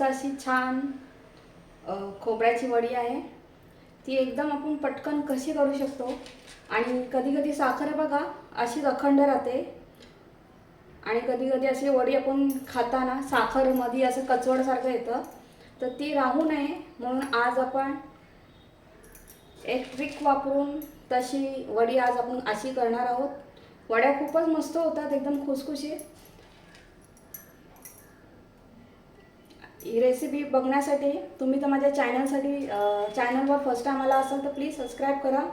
मस्त अशी छान खोबऱ्याची वडी आहे. ती एकदम आपण पटकन कशी करू शकतो? आणि कधी कधी साखर बघा अशीच अखंड राहते. आणि कधी कधी अशी वडी आपण खाताना साखरमध्ये असं कचवडसारखं येतं. तर ती राहू नये. म्हणून आज आपण एक ट्रिक वापरून तशी वडी आज आपण अशी करणार आहोत. वड्या खूपच मस्त होतात एकदम खुसखुशीत. ही रेसिपी बघण्यासाठी तुम्ही तर माझ्या चॅनलसाठी चॅनलवर फर्स्ट टाईम आला असाल तर प्लीज सबस्क्राईब करा.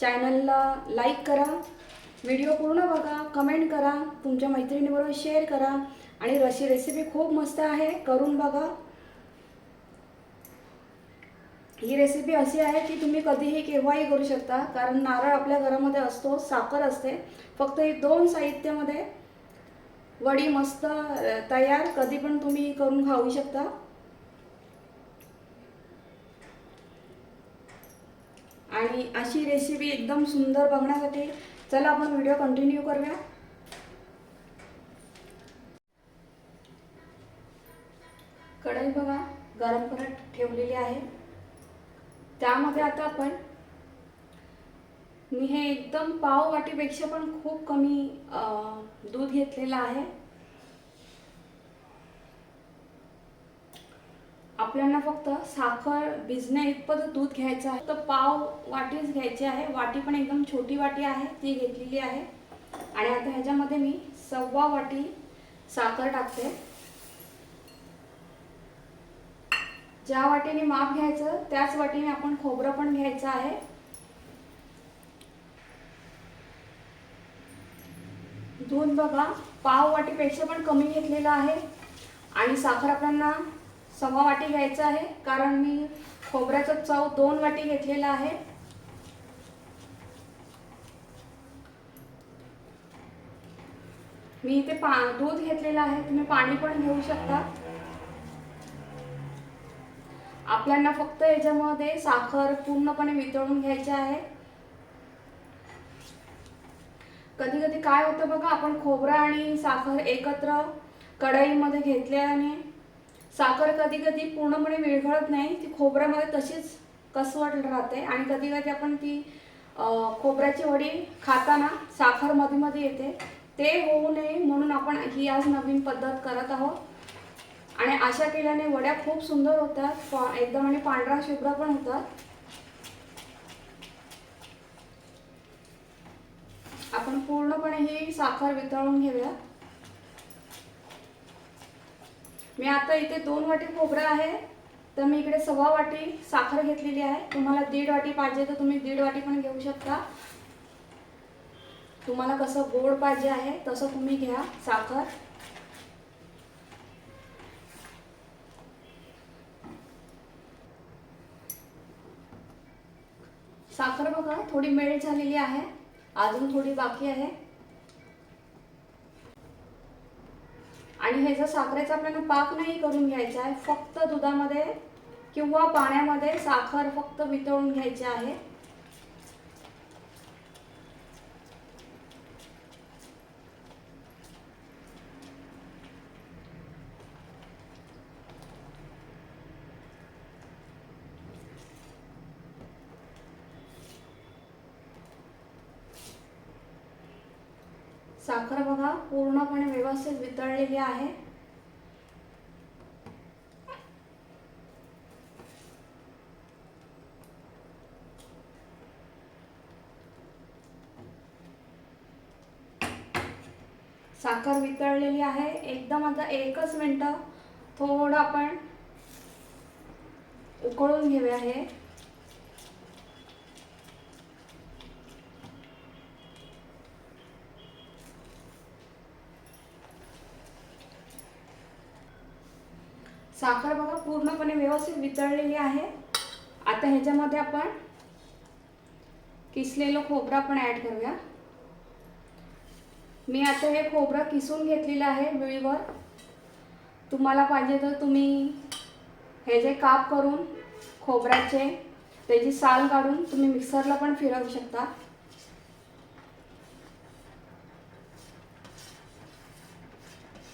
चॅनलला लाईक करा. व्हिडिओ पूर्ण बघा कमेंट करा तुमच्या मैत्रिणीबरोबर शेअर करा आणि रशी रेसिपी खूप मस्त आहे करून बघा. ही रेसिपी अशी आहे की तुम्ही कधीही केव्हाही करू शकता कारण नारळ आपल्या घरामध्ये असतो साखर असते. फक्त ही दोन साहित्यामध्ये वडी मस्त तयार. कधी पण तुम्ही करून खाऊ शकता. आणि अशी रेसिपी एकदम सुंदर बघण्यासाठी चला आपण व्हिडिओ कंटिन्यू करूया. कढई बघा गरम करत ठेवलेली आहे. त्यामध्ये आता आपण मी हे एकदम पाव वाटीपेक्षा पण खूप कमी दूध घेतलेलं आहे. आपल्याला फक्त साखर भिजण्या इतपत दूध घ्यायचं आहे. तर पाव वाटीच घ्यायची आहे. वाटी पण एकदम छोटी वाटी आहे ती घेतलेली आहे. आणि आता ह्याच्यामध्ये मी सव्वा वाटी साखर टाकते. ज्या वाटीने माप घ्यायचं त्याच वाटीने आपण खोबरं पण घ्यायचं आहे. दूध बघा पाव वाटीपेक्षा पण कमी घेतलेलं आहे. आणि साखर आपल्याला सव्वा वाटी घ्यायचं आहे कारण मी खोबऱ्याचा चव दोन वाटी घेतलेला आहे. मी इथे पा दूध घेतलेलं आहे तुम्ही पाणी पण घेऊ शकता. आपल्याला फक्त याच्यामध्ये साखर पूर्णपणे वितळून घ्यायची आहे. कधी कधी काय होतं बघा आपण खोबरा आणि साखर एकत्र कढईमध्ये घेतल्याने साखर कधी कधी पूर्णपणे विरघळत नाही ती खोबऱ्यामध्ये तशीच कसवट राहते आणि कधी कधी आपण ती खोबऱ्याची वडी खाताना साखरमध्ये मध्ये येते. ते होऊ नये म्हणून आपण ही आज नवीन पद्धत करत आहोत. आणि अशा केल्याने वड्या खूप सुंदर होतात एकदम आणि पांढरा शुभ्र पण होतात. आपण पूर्णपणे ही साखर वितळून घेऊया. मी आता इथे दोन वाटी खोबरं आहे तर मी इकडे सव्वा वाटी साखर घेतलेली आहे. तुम्हाला दीड वाटी पाहिजे तर तुम्ही दीड वाटी पण घेऊ शकता. तुम्हाला कसं गोड पाहिजे आहे तसं तुम्ही घ्या साखर. साखर बघा थोडी मेल्ट झालेली आहे. अजून थोडी बाकी आहे. आणि ह्याचा साखरेचा आपल्याला पाक नाही करून घ्यायचा आहे फक्त दुधामध्ये किंवा पाण्यामध्ये साखर फक्त वितळून घ्यायची आहे. साखर बघा पूर्णपणे व्यवस्थित वितळलेली आहे. साखर वितळलेली आहे. एकदम आता एकच मिनटं थोडं आपण उकळून घेऊया हे. साखर बघा पूर्णपणे व्यवस्थित वितळलेली आहे. आता ह्याच्यामध्ये आपण किसलेलं खोबरं पण ॲड करूया. मी आता हे खोबरं किसून घेतलेलं आहे विळीवर. तुम्हाला पाहिजे तर तुम्ही हे जे काप करून खोबऱ्याचे त्याची साल काढून तुम्ही मिक्सरला पण फिरवू शकता.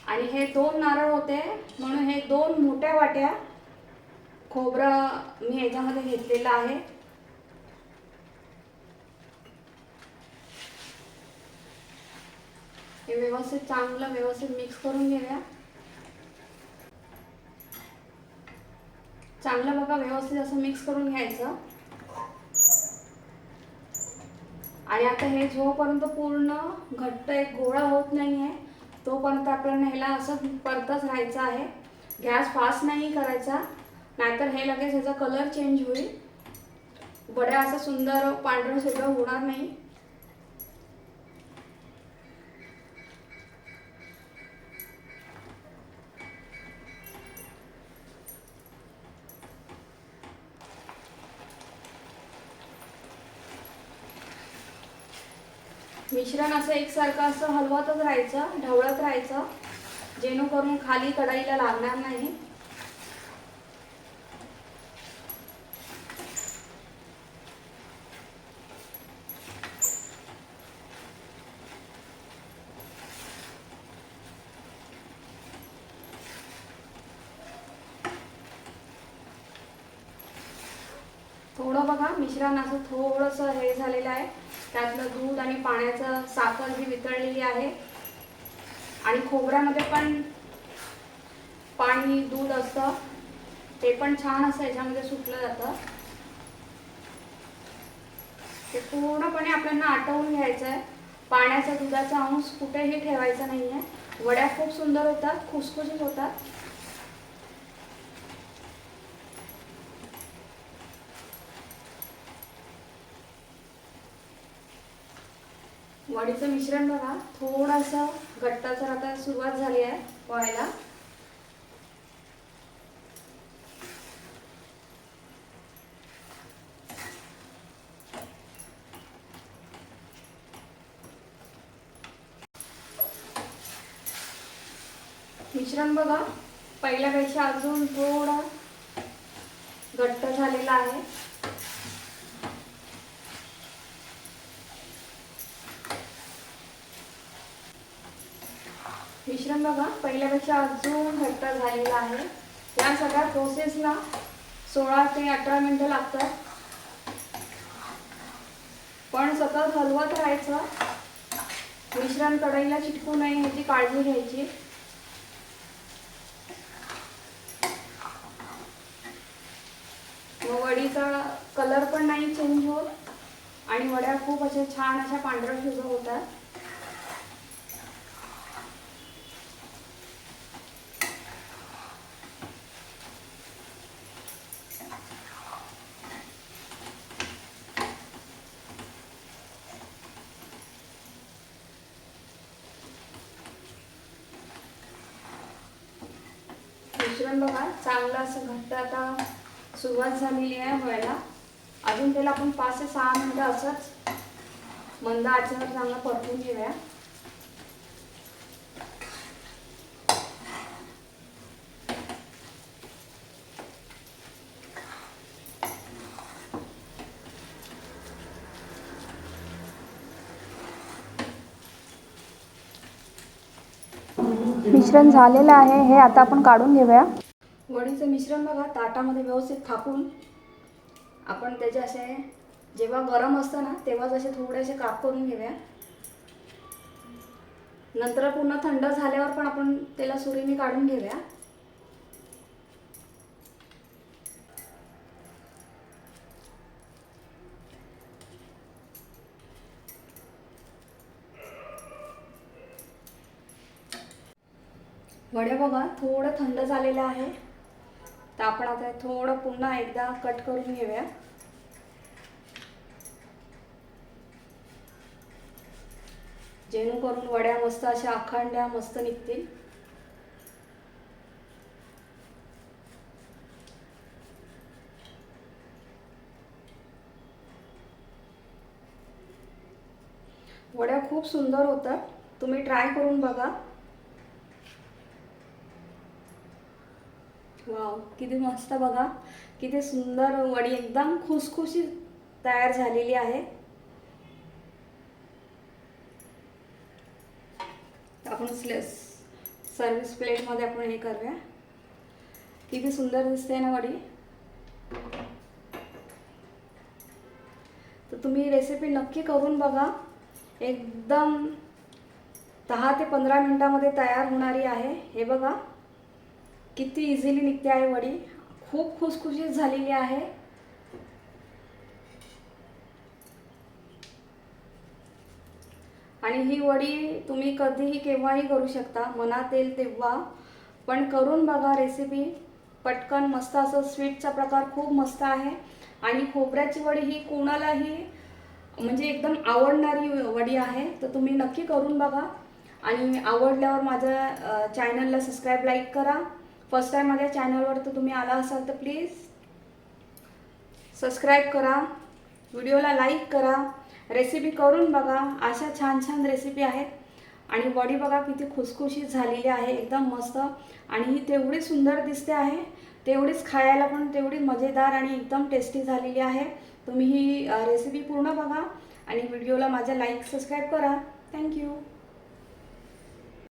आणि हे दोन नारळ होते म्हणून हे दोन मोठ्या वाट्या खोबरं मी ह्याच्यामध्ये घेतलेलं आहे. हे व्यवस्थित चांगलं व्यवस्थित मिक्स करून घेऊया. चांगलं बघा व्यवस्थित असं मिक्स करून घ्यायचं. आणि आता हे जोपर्यंत पूर्ण घट्ट एक गोळा होत नाही आहे तोपर्यंत आपल्याला ह्याला असं परतच राहायचं आहे. गॅस फास्ट नाही करायचा. नाहीतर हे लगेच ह्याचा कलर चेंज होईल. वड्या असं सुंदर पांढरं सगळं होणार नाही. मिश्रण असं एकसारखं असं हलवतच राहायचं ढवळत राहायचं. जेणेकरून खाली कढाईला लागणार नाही थोडं बघा मिश्रण असं थोडंसं हे झालेलं आहे. त्यातलं दूध आणि पाण्याचं साखर ही वितळलेली आहे. आणि खोबऱ्यामध्ये पण पाणी दूध असतं. ते पण छान असं याच्यामध्ये सुटलं जातं. ते पूर्णपणे आपल्याला आटवून घ्यायचं आहे पाण्याचा दुधाचा अंश कुठेही ठेवायचा नाही आहे वड्या खूप सुंदर होतात खुसखुशीत होतात. वडीचं मिश्रण बघा. थोडासा घट्टाचं आता सुरुवात झाली आहे व्हायला. मिश्रण बघा. पहिल्यापेक्षा अजून थोडा घट्ट झालेला आहे. मिश्रण बघा पहिल्यापेक्षा अजून घट्ट झालेलं आहे. या सगळ्या प्रोसेसला सोळा ते अठरा मिनटं लागतात. पण सतत हलवत राहायचं. मिश्रण कढईला चिटकू नये ह्याची काळजी घ्यायची. मग वडीचा कलर पण नाही चेंज होत. आणि वड्या खूप अशा छान अशा पांढऱ्या शुभ्र होतात. मिश्रण बघा चांगलं असं घट्ट आता सुरुवात झालेली आहे व्हायला. अजून त्याला आपण पाच ते सहा मिनटं असंच मंद आचेवर चांगलं परतून घेऊया. मिश्रण झालेलं आहे हे आता आपण काढून घेऊया. वडीचं मिश्रण बघा ताटामध्ये व्यवस्थित थापून आपण त्याचे असे जेव्हा गरम असतं ना तेव्हाच असे थोडेसे काप करून घेऊया. नंतर पूर्ण थंड झाल्यावर पण आपण त्याला सुरीने काढून घेऊया. वड्या बघा थोडं थंड झालेलं आहे. तर आपण आता थोडं पुन्हा एकदा कट करून घेऊया. जेणेकरून वड्या मस्त अशा अखंड्या मस्त निघतील. वड्या खूप सुंदर होतात. तुम्ही ट्राय करून बघा. वाव किती मस्त बघा. किती सुंदर वडी एकदम खुसखुशी तयार झालेली आहे. आपण स्ले सर्विस प्लेटमध्ये आपण हे करूया. किती सुंदर दिसते ना वडी. तर तुम्ही रेसिपी नक्की करून बघा. एकदम दहा ते पंधरा मिनटामध्ये तयार होणारी आहे. हे बघा. किती इझिली निघते आहे वडी खूप खुसखुशीत झालेली आहे. आणि ही वडी तुम्ही कधीही केव्हाही करू शकता. मनात येईल तेव्हा. पण करून बघा रेसिपी पटकन मस्त असं स्वीटचा प्रकार खूप मस्त आहे. आणि खोबऱ्याची वडी ही कोणालाही म्हणजे एकदम आवडणारी वडी आहे. तर तुम्ही नक्की करून बघा. आणि आवडल्यावर माझ्या चॅनलला सबस्क्राईब लाईक करा. फर्स्ट टाईम माझ्या चॅनलवर तर तुम्ही आला असाल तर प्लीज सबस्क्राईब करा. व्हिडिओला लाईक करा. रेसिपी करून बघा. अशा छान छान रेसिपी आहेत. आणि वडी बघा किती खुसखुशीत झालेली आहे. एकदम मस्त. आणि ही तेवढी सुंदर दिसते आहे. तेवढीच खायला पण तेवढी मजेदार आणि एकदम टेस्टी झालेली आहे. तुम्ही ही रेसिपी पूर्ण बघा. आणि व्हिडिओला माझ्या लाईक सबस्क्राईब करा. थँक्यू